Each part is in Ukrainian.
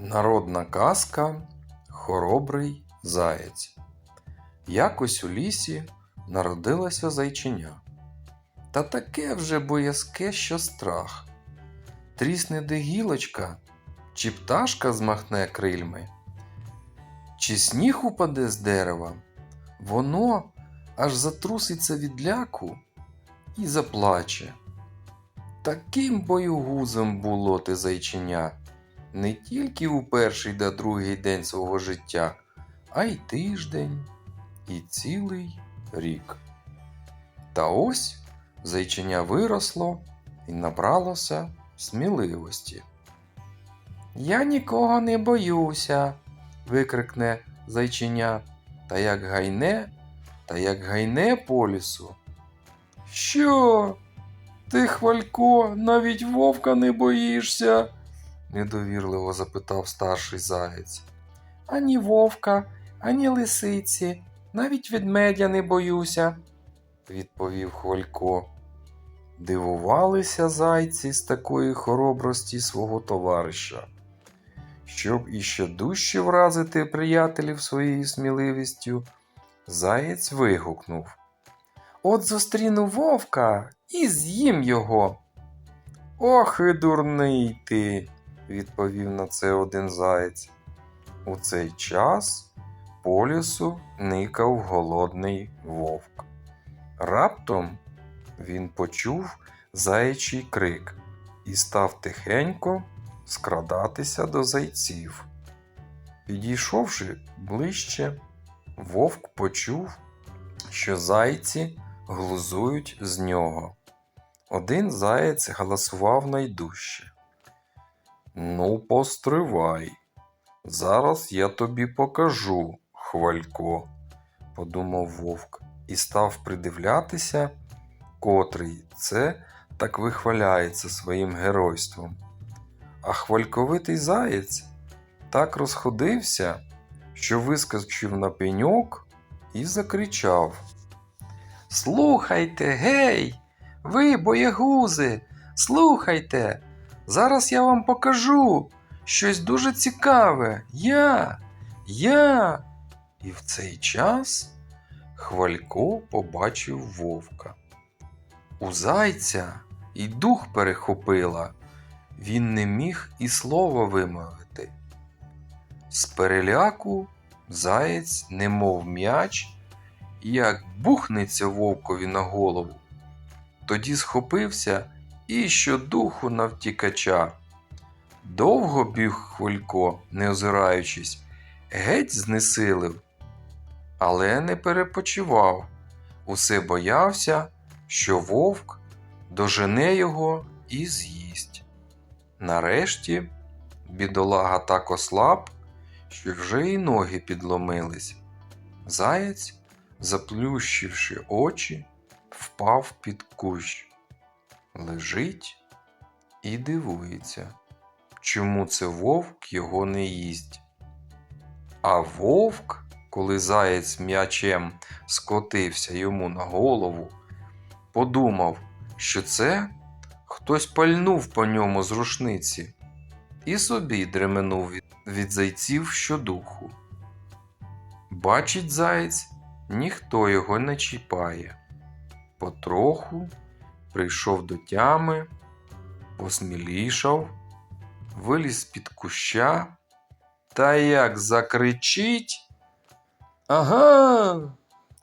Народна казка Хоробрий заєць. Якось у лісі народилося зайчиня. Та таке вже боязке, що страх. Трісне де гілочка, чи пташка змахне крильми, чи сніг упаде з дерева, воно аж затруситься від ляку і заплаче. Таким боюгузом було те зайчиня не тільки у перший та другий день свого життя, а й тиждень і цілий рік. Та ось зайчиня виросло і набралося сміливості. Я нікого не боюся. викрикне зайчиня, та як гайне, та як гайне по лісу. Що? Ти, хвалько, навіть вовка не боїшся? Недовірливо запитав старший заєць. Ані вовка, ані лисиці, навіть ведмедя не боюся, відповів Хвалько. Дивувалися зайці з такої хоробрості свого товариша. Щоб іще дужче вразити приятелів своєю сміливістю, заєць вигукнув. От зустріну вовка і з'їм його. Ох і дурний ти, відповів на це один заєць. У цей час по лісу никав голодний вовк. Раптом він почув заячий крик і став тихенько скрадатися до зайців. Підійшовши ближче, вовк почув, що зайці глузують з нього. Один заєць галасував найдужче. Ну, постривай. Зараз я тобі покажу, хвалько, подумав вовк і став придивлятися, котрий це так вихваляється своїм геройством. А хвальковитий заєць так розходився, що вискочив на пеньок і закричав: Слухайте, гей, ви, боягузи, слухайте! Зараз я вам покажу щось дуже цікаве. Я, я. І в цей час Хвалько побачив вовка. У зайця і дух перехопила. Він не міг і слова вимовити. З переляку заєць, немов м'яч, як бухнеться вовкові на голову. Тоді схопився і щодуху навтікача. Довго біг Хвилько, не озираючись, геть знесилив, але не перепочивав. Усе боявся, що вовк дожене його і з'їсть. Нарешті бідолага так ослаб, що вже й ноги підломились. Заєць, заплющивши очі, впав під кущ лежить і дивується, чому це вовк його не їсть. А вовк, коли заєць м'ячем скотився йому на голову, подумав, що це хтось пальнув по ньому з рушниці і собі дременув від, зайців щодуху. Бачить заєць, ніхто його не чіпає. Потроху прийшов до тями, посмілішав, виліз з-під куща та як закричить. Ага,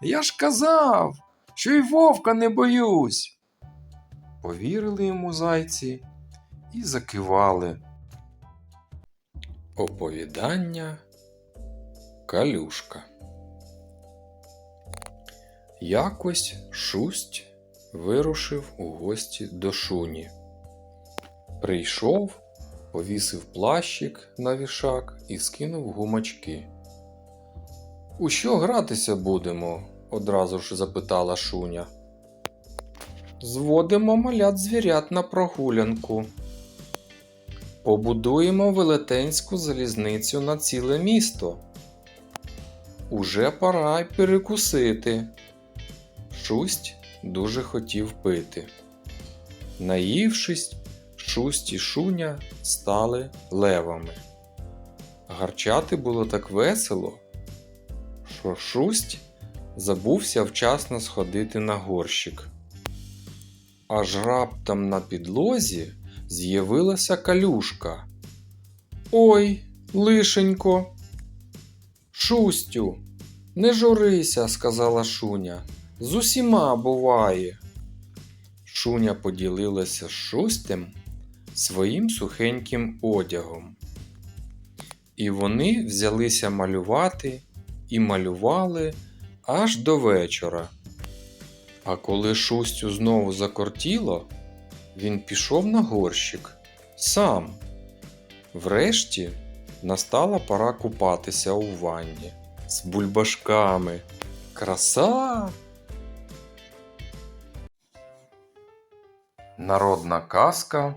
я ж казав, що й вовка не боюсь. Повірили йому зайці і закивали. Оповідання Калюшка. Якось шусть вирушив у гості до шуні. Прийшов, повісив плащик на вішак і скинув гумачки. У що гратися будемо? одразу ж запитала шуня. Зводимо малят звірят на прогулянку. Побудуємо велетенську залізницю на ціле місто. Уже пора й перекусити. Шусть дуже хотів пити. Наївшись, шусть і шуня стали левами. Гарчати було так весело, що шусть забувся вчасно сходити на горщик. Аж раптом на підлозі з'явилася калюшка. Ой, лишенько. Шустю, не журися, сказала Шуня. З усіма буває. Шуня поділилася з шустем своїм сухеньким одягом. І вони взялися малювати і малювали аж до вечора. А коли шустю знову закортіло, він пішов на горщик сам. Врешті настала пора купатися у ванні з бульбашками. Краса! Народна казка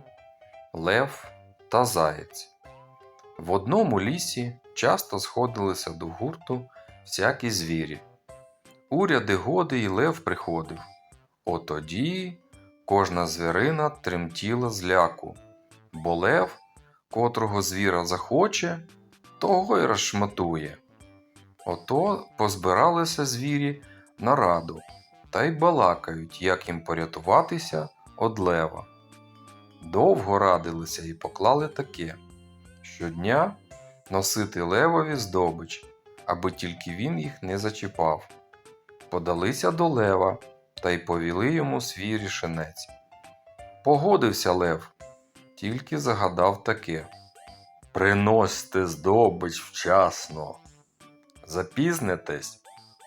Лев та Заєць. В одному лісі часто сходилися до гурту всякі звірі. Уряди годи й лев приходив. Отоді кожна звірина тремтіла з ляку, бо лев, котрого звіра захоче, того й розшматує. Ото позбиралися звірі на раду та й балакають, як їм порятуватися од лева. Довго радилися і поклали таке щодня носити левові здобич, аби тільки він їх не зачіпав. Подалися до лева та й повіли йому свій рішенець. Погодився лев, тільки загадав таке Приносьте здобич вчасно. Запізнитесь,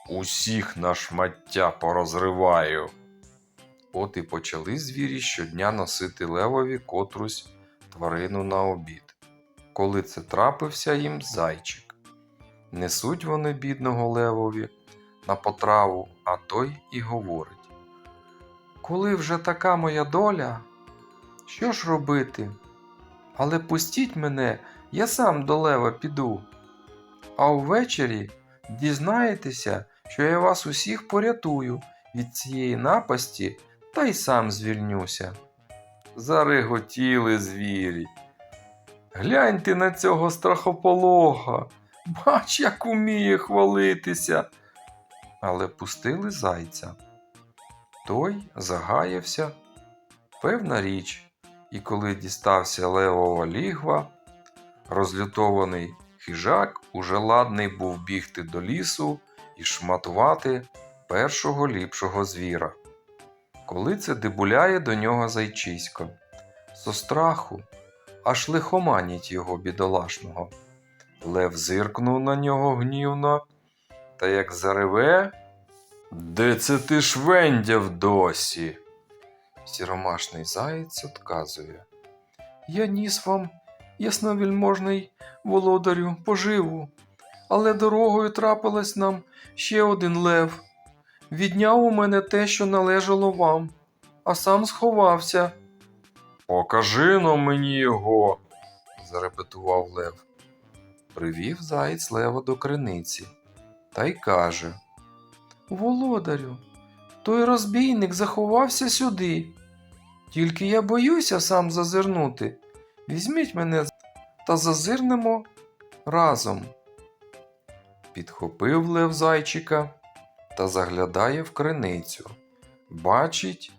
усіх на шмаття порозриваю. От і почали звірі щодня носити левові котрусь тварину на обід. Коли це трапився їм зайчик. Несуть вони бідного левові на потраву, а той і говорить. Коли вже така моя доля, що ж робити? Але пустіть мене, я сам до лева піду. А увечері дізнаєтеся, що я вас усіх порятую від цієї напасті та й сам звільнюся. Зареготіли звірі. Гляньте на цього страхополога, бач, як уміє хвалитися. Але пустили зайця. Той загаявся. Певна річ, і коли дістався левова лігва, розлютований хижак уже ладний був бігти до лісу і шматувати першого ліпшого звіра. Коли це дебуляє до нього зайчисько, со страху аж лихоманіть його бідолашного. Лев зиркнув на нього гнівно, та як зареве, де це ти швендяв досі? Сіромашний заєць отказує. Я ніс вам, ясновільможний володарю, поживу, але дорогою трапилась нам ще один лев. Відняв у мене те, що належало вам, а сам сховався. Покажи но мені його, зарепетував лев. Привів заєць лева до криниці та й каже Володарю, той розбійник заховався сюди. Тільки я боюся сам зазирнути. Візьміть мене та зазирнемо разом. Підхопив лев зайчика та заглядає в криницю. Бачить,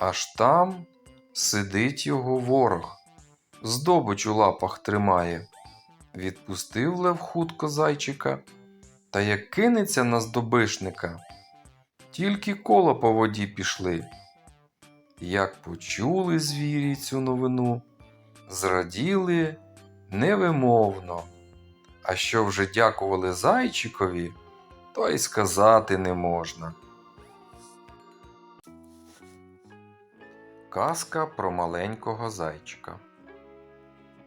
аж там сидить його ворог, здобич у лапах тримає. Відпустив лев хутко зайчика, та як кинеться на здобишника, тільки коло по воді пішли. Як почули звірі цю новину, зраділи невимовно. А що вже дякували зайчикові, то й сказати не можна. Казка про маленького зайчика.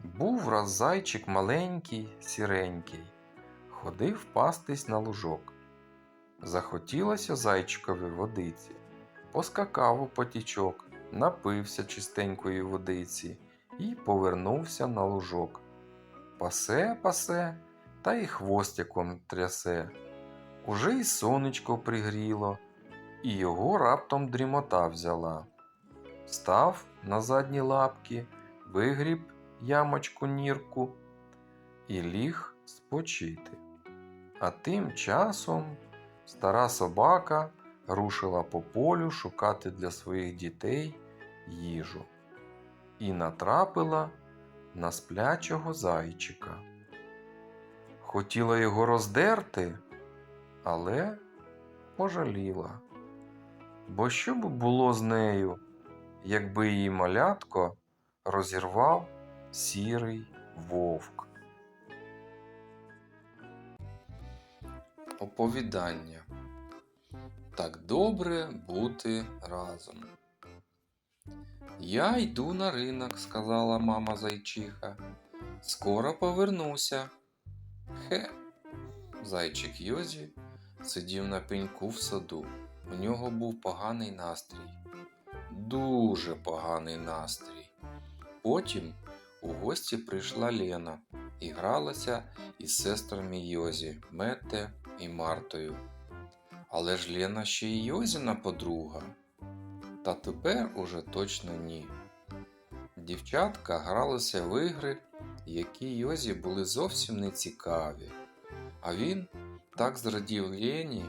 Був раз зайчик маленький, сіренький, ходив пастись на лужок. Захотілося зайчикові водиці, поскакав у потічок, напився чистенької водиці і повернувся на лужок. Пасе, пасе, та й хвостиком трясе. Уже й сонечко пригріло, і його раптом дрімота взяла. Став на задні лапки, вигріб ямочку нірку і ліг спочити. А тим часом стара собака рушила по полю шукати для своїх дітей їжу і натрапила на сплячого зайчика. Хотіла його роздерти, але пожаліла. Бо що б було з нею, якби її малятко розірвав сірий вовк? Оповідання Так добре бути разом. Я йду на ринок, сказала мама зайчиха. Скоро повернуся. Хе. Зайчик Йозі сидів на пеньку в саду. У нього був поганий настрій. Дуже поганий настрій. Потім у гості прийшла Лена і гралася із сестрами Йозі, Метте і Мартою. Але ж Лена ще й Йозіна подруга. Та тепер уже точно ні. Дівчатка гралися в ігри, які Йозі були зовсім не цікаві. А він так зрадів Лені,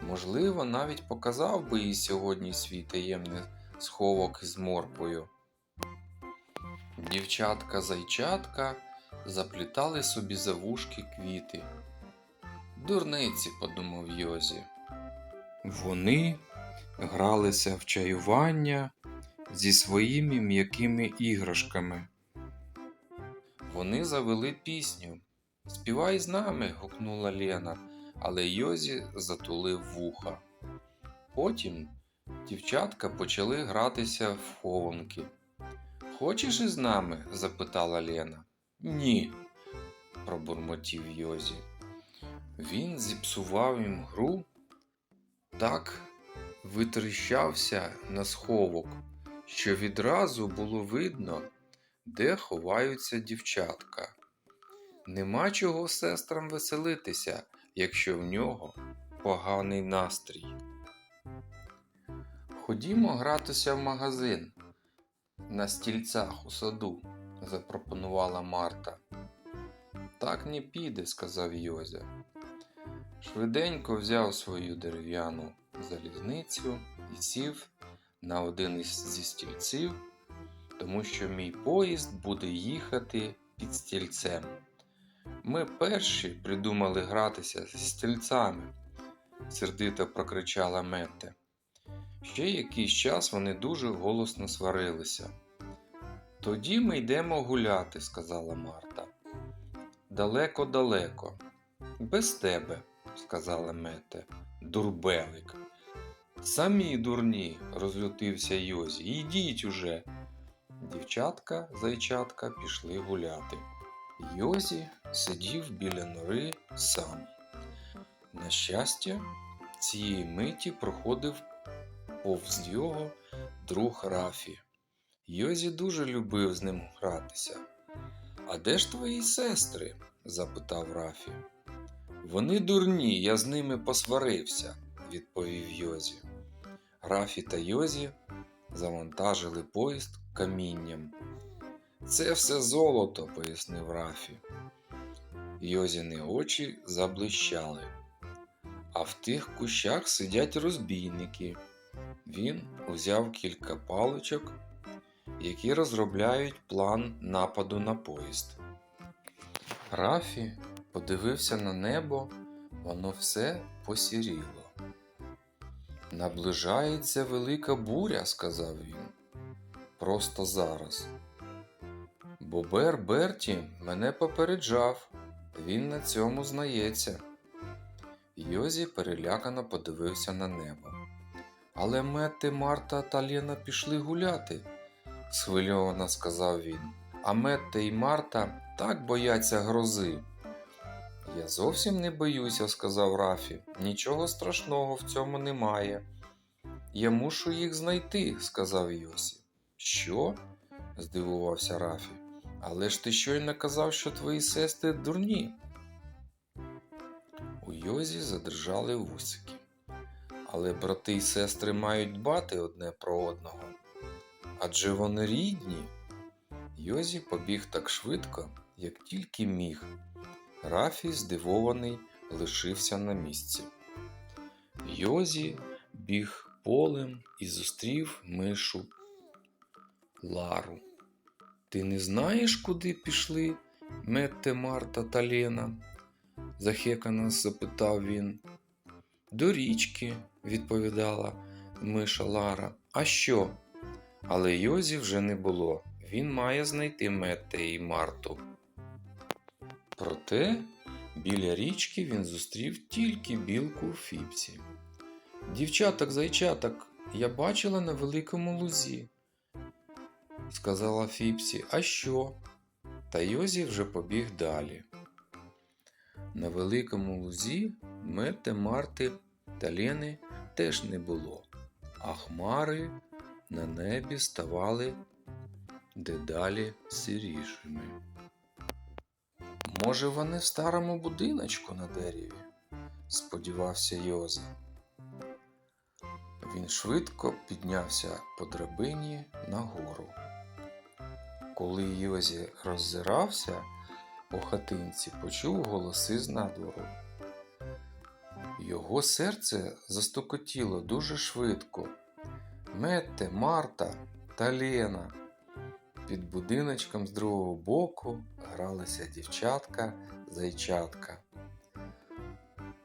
можливо, навіть показав би їй сьогодні свій таємний сховок із морпою. Дівчатка-зайчатка заплітали собі за вушки квіти. Дурниці, подумав Йозі. Вони гралися в чаювання зі своїми м'якими іграшками. Вони завели пісню. Співай з нами. гукнула Лена, але Йозі затулив вуха. Потім дівчатка почали гратися в хованки. Хочеш із нами? запитала Лена. Ні, пробурмотів Йозі. Він зіпсував їм гру, так витріщався на сховок, що відразу було видно, де ховаються дівчатка. Нема чого сестрам веселитися, якщо в нього поганий настрій. Ходімо гратися в магазин на стільцях у саду, запропонувала Марта. Так не піде, сказав Йозя. Швиденько взяв свою дерев'яну залізницю і сів на один із зі стільців, тому що мій поїзд буде їхати під стільцем. Ми перші придумали гратися зі стільцями, сердито прокричала Метте. Ще якийсь час вони дуже голосно сварилися. Тоді ми йдемо гуляти, сказала Марта. Далеко-далеко. Без тебе, сказала Мете. Дурбелик. Самі дурні, розлютився Йозі. Йдіть уже. Дівчатка, зайчатка пішли гуляти. Йозі сидів біля нори сам. На щастя, цієї миті проходив повз його друг Рафі. Йозі дуже любив з ним гратися. А де ж твої сестри? запитав Рафі. Вони дурні, я з ними посварився, відповів Йозі. Рафі та Йозі завантажили поїзд камінням. Це все золото, пояснив Рафі. Йозіни очі заблищали. А в тих кущах сидять розбійники. Він узяв кілька паличок, які розробляють план нападу на поїзд. Рафі подивився на небо, воно все посіріло. Наближається велика буря, сказав він. Просто зараз. Бобер Берті мене попереджав, він на цьому знається. Йозі перелякано подивився на небо. Але Метти, Марта та Лена пішли гуляти, схвильовано сказав він. А Метте і Марта так бояться грози. Я зовсім не боюся, сказав Рафі. Нічого страшного в цьому немає. Я мушу їх знайти, сказав Йосі. Що? здивувався Рафі. Але ж ти щойно казав, що твої сестри дурні. У Йозі задрижали вусики. Але брати й сестри мають дбати одне про одного. Адже вони рідні. Йозі побіг так швидко, як тільки міг. Рафі, здивований, лишився на місці. Йозі біг полем і зустрів мишу Лару. Ти не знаєш, куди пішли Метте, Марта та Лена? захекано запитав він. До річки, відповідала миша Лара. А що? Але Йозі вже не було. Він має знайти Метте і Марту. Проте біля річки він зустрів тільки білку у Фіпсі. Дівчаток, зайчаток, я бачила на великому лузі, сказала Фіпсі. А що? Та Йозі вже побіг далі. На великому лузі Метте, Марти та Лени теж не було, а хмари на небі ставали дедалі сирішими. Може, вони в старому будиночку на дереві? сподівався Йоза. Він швидко піднявся по драбині нагору. Коли Йозі роззирався по хатинці, почув голоси з надвору. Його серце застукотіло дуже швидко. Метте, Марта та Лена. Під будиночком з другого боку гралися дівчатка, зайчатка.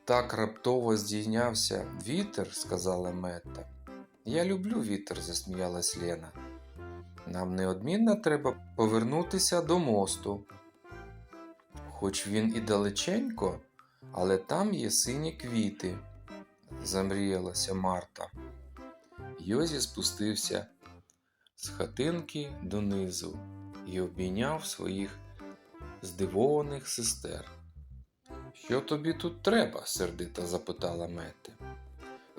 Так раптово здійнявся вітер, сказала Метта. Я люблю вітер, засміялась Лена. Нам неодмінно треба повернутися до мосту. Хоч він і далеченько, але там є сині квіти, замріялася Марта. Йозі спустився з хатинки донизу і обійняв своїх здивованих сестер. Що тобі тут треба? сердито запитала Метте.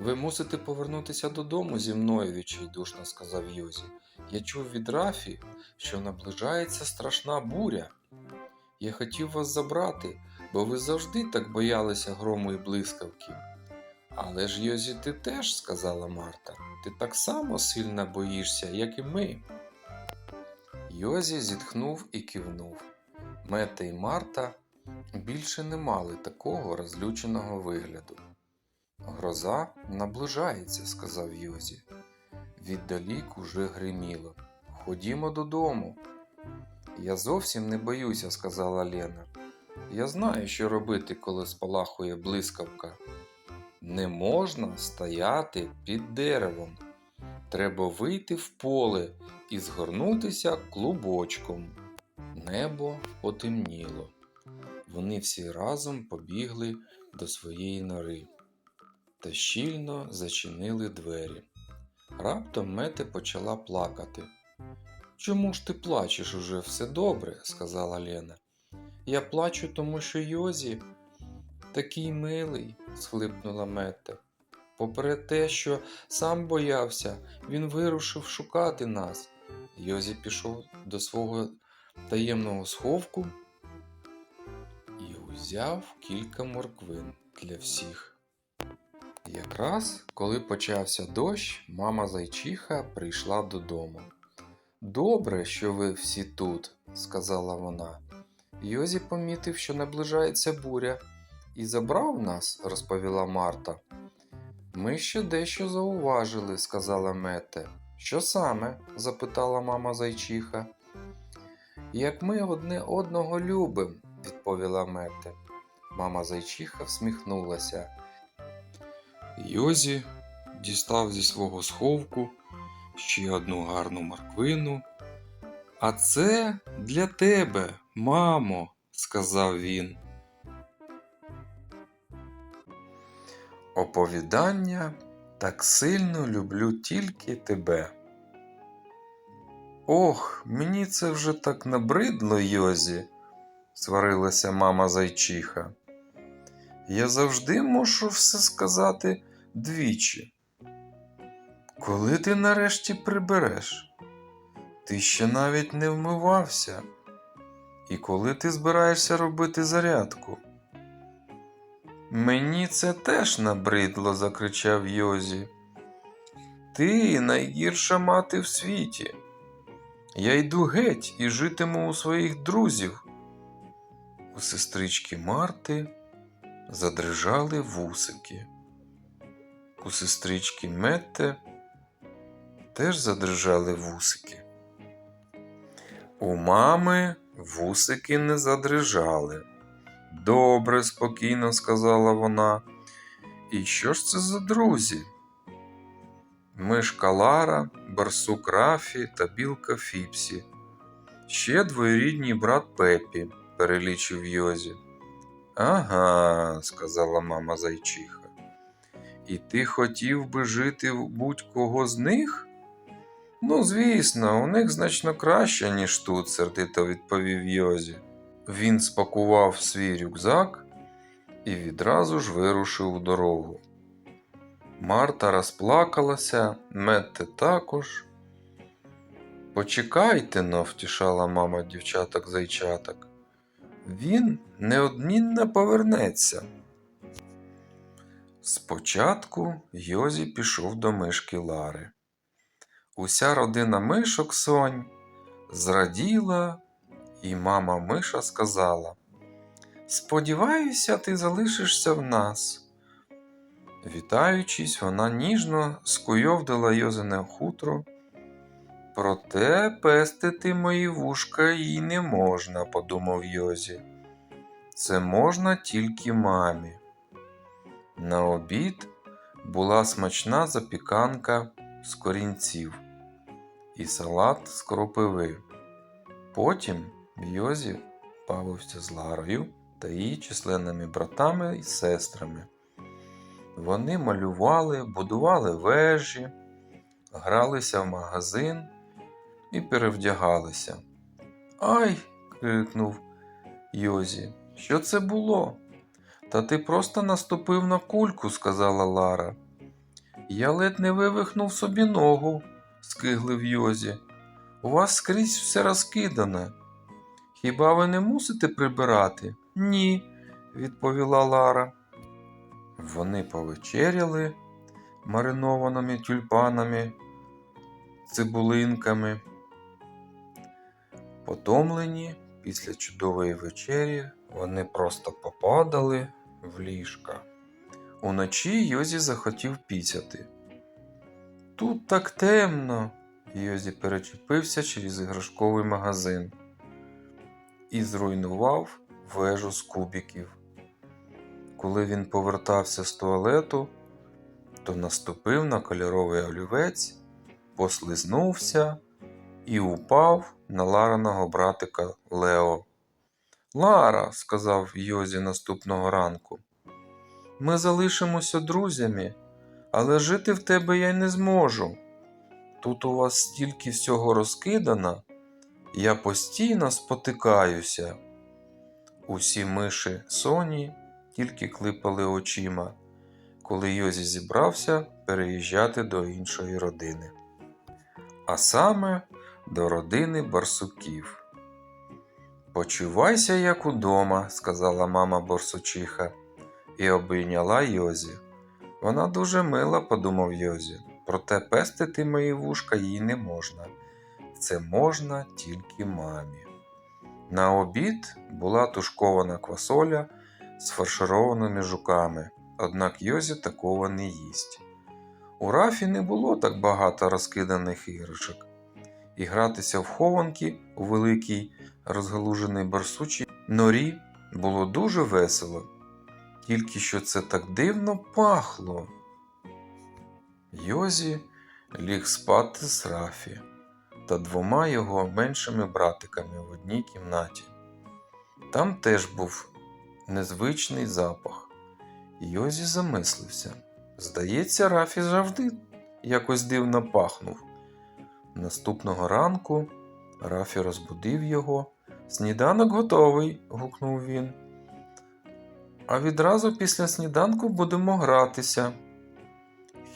Ви мусите повернутися додому зі мною, відчайдушно сказав Йозі. Я чув від Рафі, що наближається страшна буря. Я хотів вас забрати, бо ви завжди так боялися грому і блискавки. Але ж Йозі, ти теж, сказала Марта, ти так само сильно боїшся, як і ми. Йозі зітхнув і кивнув. Мета і Марта більше не мали такого розлюченого вигляду. Гроза наближається, сказав Йозі. Віддалік уже гриміло. Ходімо додому. Я зовсім не боюся, сказала Лена. Я знаю, що робити, коли спалахує блискавка. Не можна стояти під деревом. Треба вийти в поле і згорнутися клубочком. Небо потемніло. Вони всі разом побігли до своєї нори та щільно зачинили двері. Раптом Мете почала плакати. Чому ж ти плачеш уже все добре? сказала Лена. Я плачу, тому що Йозі такий милий, схлипнула Мете. Попри те, що сам боявся, він вирушив шукати нас. Йозі пішов до свого таємного сховку і узяв кілька морквин для всіх. Якраз коли почався дощ, мама зайчиха прийшла додому. Добре, що ви всі тут, сказала вона. Йозі помітив, що наближається буря, і забрав нас, розповіла Марта. Ми ще дещо зауважили, сказала Мете. Що саме? запитала мама зайчиха. Як ми одне одного любимо, відповіла Мете. Мама зайчиха всміхнулася. Йозі дістав зі свого сховку ще одну гарну морквину. А це для тебе, мамо, сказав він. Оповідання так сильно люблю тільки тебе. Ох, мені це вже так набридло, Йозі, сварилася мама зайчиха. Я завжди мушу все сказати двічі. Коли ти нарешті прибереш? Ти ще навіть не вмивався. І коли ти збираєшся робити зарядку? Мені це теж набридло, закричав Йозі. Ти найгірша мати в світі. Я йду геть і житиму у своїх друзів. У сестрички Марти задрижали вусики. У сестрички Метте теж задрижали вусики. У мами вусики не задрижали. Добре, спокійно сказала вона. І що ж це за друзі? Мишка Лара, барсук Рафі та білка Фіпсі. Ще двоюрідній брат Пепі, перелічив Йозі. Ага, сказала мама зайчиха. І ти хотів би жити в будь-кого з них? Ну, звісно, у них значно краще, ніж тут, сердито відповів Йозі. Він спакував свій рюкзак і відразу ж вирушив у дорогу. Марта розплакалася, Метте також. Почекайте но, втішала мама дівчаток зайчаток. Він неодмінно повернеться. Спочатку Йозі пішов до мишки Лари. Уся родина мишок сонь зраділа, і мама миша сказала: Сподіваюся, ти залишишся в нас. Вітаючись, вона ніжно скуйовдила Йозине хутро. Проте пестити мої вушка їй не можна, подумав Йозі. Це можна тільки мамі. На обід була смачна запіканка з корінців і салат з кропиви. Потім Йозі бавився з Ларою та її численними братами і сестрами. Вони малювали, будували вежі, гралися в магазин і перевдягалися. Ай! крикнув Йозі. Що це було? Та ти просто наступив на кульку, сказала Лара. Я ледь не вивихнув собі ногу, скиглив Йозі. У вас скрізь все розкидане. Хіба ви не мусите прибирати? Ні, відповіла Лара. Вони повечеряли маринованими тюльпанами, цибулинками. Потомлені після чудової вечері вони просто попадали в ліжка. Уночі Йозі захотів пісяти. Тут так темно. Йозі перечепився через іграшковий магазин і зруйнував вежу з кубіків. Коли він повертався з туалету, то наступив на кольоровий олівець, послизнувся і упав на Лариного братика Лео. Лара, сказав Йозі наступного ранку, ми залишимося друзями, але жити в тебе я й не зможу. Тут у вас стільки всього розкидано, я постійно спотикаюся. Усі миші Соні тільки клипали очима, коли Йозі зібрався переїжджати до іншої родини. А саме до родини барсуків. Почувайся, як удома, сказала мама борсучиха і обійняла Йозі. Вона дуже мила, подумав Йозі, проте пестити мої вушка їй не можна. Це можна тільки мамі. На обід була тушкована квасоля з фаршированими жуками, однак Йозі такого не їсть. У рафі не було так багато розкиданих іграшок, і гратися в хованки у великій розгалуженій барсучій норі було дуже весело, тільки що це так дивно пахло. Йозі ліг спати з рафі та двома його меншими братиками в одній кімнаті. Там теж був незвичний запах. Йозі замислився. Здається, Рафі завжди якось дивно пахнув. Наступного ранку Рафі розбудив його. Сніданок готовий, гукнув він. А відразу після сніданку будемо гратися.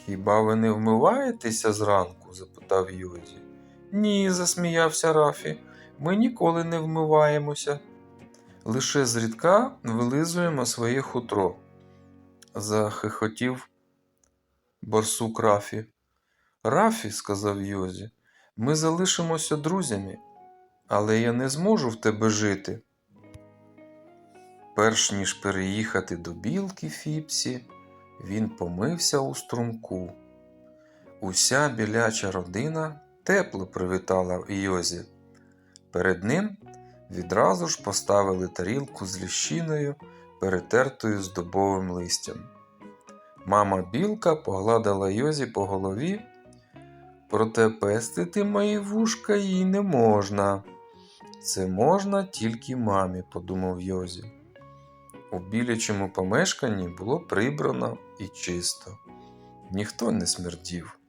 Хіба ви не вмиваєтеся зранку? запитав Йозі. Ні, засміявся Рафі. Ми ніколи не вмиваємося. Лише зрідка вилизуємо своє хутро. Захихотів борсук Рафі. Рафі, сказав Йозі, Ми залишимося друзями, але я не зможу в тебе жити. Перш ніж переїхати до білки Фіпсі, він помився у струмку. Уся біляча родина тепло привітала Йозі. Перед ним відразу ж поставили тарілку з ліщиною, перетертою з дубовим листям. Мама білка погладила Йозі по голові, проте пестити мої вушка їй не можна. Це можна тільки мамі, подумав Йозі. У білячому помешканні було прибрано і чисто, ніхто не смердів.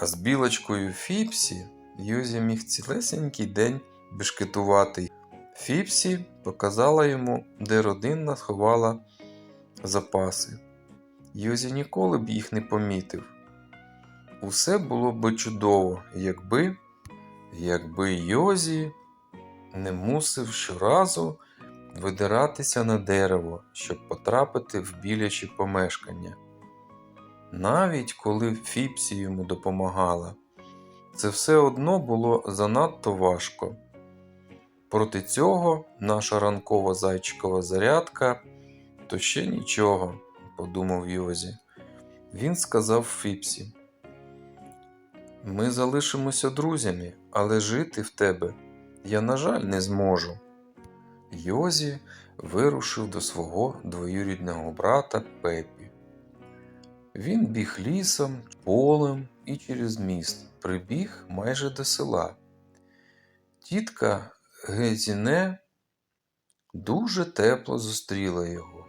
А з білочкою Фіпсі Йозі міг цілесенький день бешкетувати. Фіпсі показала йому, де родина сховала запаси. Йозі ніколи б їх не помітив. Усе було би чудово, якби, якби Йозі не мусив щоразу видиратися на дерево, щоб потрапити в білячі помешкання. Навіть коли Фіпсі йому допомагала, це все одно було занадто важко. Проти цього наша ранкова зайчикова зарядка то ще нічого, подумав Йозі. Він сказав Фіпсі. Ми залишимося друзями, але жити в тебе я, на жаль, не зможу. Йозі вирушив до свого двоюрідного брата Пепі. Він біг лісом, полем і через міст, прибіг майже до села. Тітка Гезіне дуже тепло зустріла його.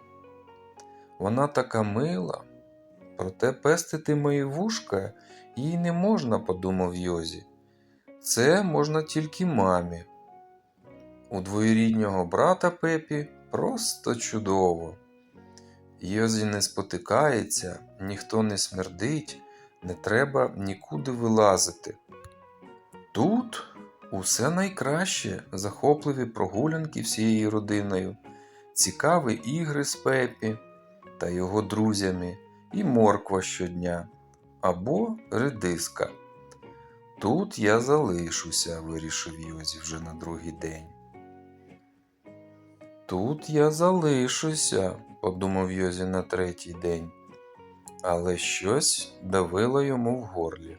Вона така мила, проте пестити мої вушка їй не можна, подумав Йозі. Це можна тільки мамі. У двоюріднього брата Пепі просто чудово. Йозі не спотикається, ніхто не смердить, не треба нікуди вилазити. Тут усе найкраще, захопливі прогулянки всією родиною, цікаві ігри з Пепі та його друзями і морква щодня або редиска. Тут я залишуся, вирішив Йозі вже на другий день. Тут я залишуся, подумав Йозі на третій день, але щось давило йому в горлі.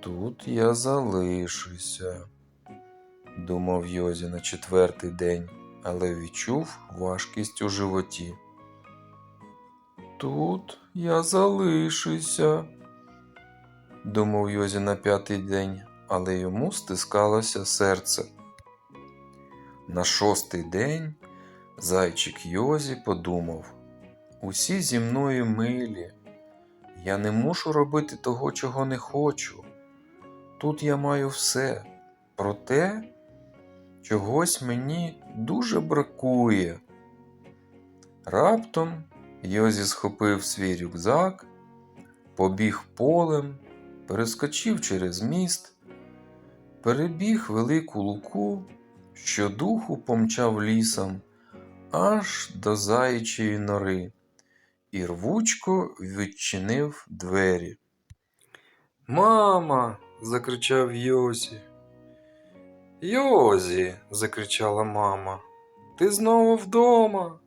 Тут я залишуся, думав Йозі на четвертий день, але відчув важкість у животі. Тут я залишуся, думав Йозі на п'ятий день, але йому стискалося серце. На шостий день зайчик Йозі подумав: усі зі мною милі, я не мушу робити того, чого не хочу. Тут я маю все, проте чогось мені дуже бракує. Раптом Йозі схопив свій рюкзак, побіг полем, перескочив через міст, перебіг велику луку, щодуху помчав лісом аж до заячої нори і рвучко відчинив двері. Мама. закричав Йозі. Йозі, закричала мама. Ти знову вдома.